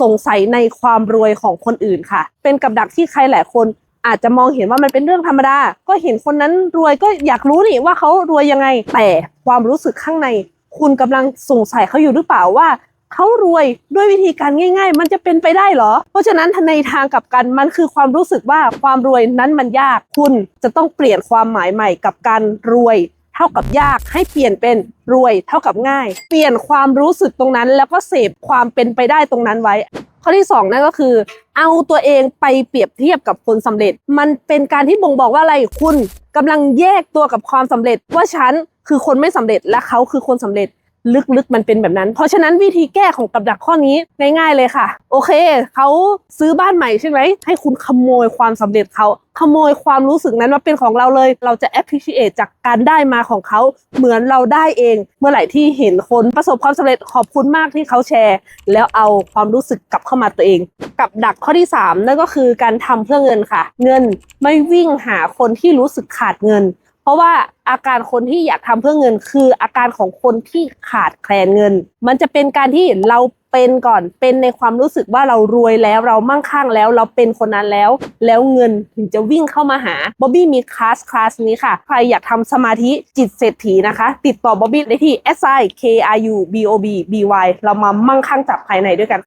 สงสัยในความรวยของคนอื่นค่ะ เป็นกับดักที่ใครหลายคนอาจจะมองเห็นว่ามันเป็นเรื่องธรรมดา ก็เห็นคนนั้นรวยก็อยากรู้นี่ว่าเขารวยยังไง แต่ความรู้สึกข้างใน คุณกำลังสงสัยเขาอยู่หรือเปล่าว่าเขารวยด้วยวิธีการง่าย ๆ มันจะเป็นไปได้เหรอ เพราะฉะนั้นในทางกลับกันมันคือความรู้สึกว่าความรวยนั้นมันยาก คุณจะต้องเปลี่ยนความหมายใหม่กับการรวย เท่ากับยาก ให้เปลี่ยนเป็นรวยเท่ากับง่าย เปลี่ยนความรู้สึกตรงนั้น แล้วก็เสพความเป็นไปได้ตรงนั้นไว้ ข้อที่สองนั่นก็คือ เอาตัวเองไปเปรียบเทียบกับคนสำเร็จ มันเป็นการที่บ่งบอกว่าอะไรคุณกำลังแยกตัวกับความสำเร็จ ว่าฉันคือคนไม่สำเร็จและเขาคือคนสำเร็จ ลึกๆมันเป็นแบบนั้น เพราะฉะนั้นวิธีแก้ของกับดักข้อนี้ง่ายๆเลยค่ะ โอเคเขาซื้อบ้านใหม่ใช่ไหมให้คุณขโมยความสำเร็จเขาขโมยความรู้สึกนั้นมาเป็นของเราเลย เราจะ appreciate จากการได้มาของเขาเหมือนเราได้เอง เมื่อไหร่ที่เห็นคนประสบความสำเร็จขอบคุณมากที่เขาแชร์ แล้วเอาความรู้สึกกลับเข้ามาตัวเอง กับดักข้อที่ 3 นั่นก็คือการทำเพื่อเงินค่ะ เงินไม่วิ่งหาคนที่รู้สึกขาดเงิน เพราะว่าอาการคนที่อยากทำเพื่อเงิน คืออาการของคนที่ขาดแคลนเงิน มันจะเป็นการที่เราเป็นก่อนเป็นในความรู้สึกว่าเรารวยแล้วเรามั่งคั่งแล้ว เราเป็นคนนั้นแล้ว แล้วเงินถึงจะวิ่งเข้ามาหาบ๊อบบี้มีคลาสคลาสนี้ค่ะ ใครอยากทำสมาธิจิตเศรษฐีนะคะ ติดต่อบ๊อบบี้ได้ที่ s i k r u b o b b y เรามามั่งคั่งจากภายในด้วยกัน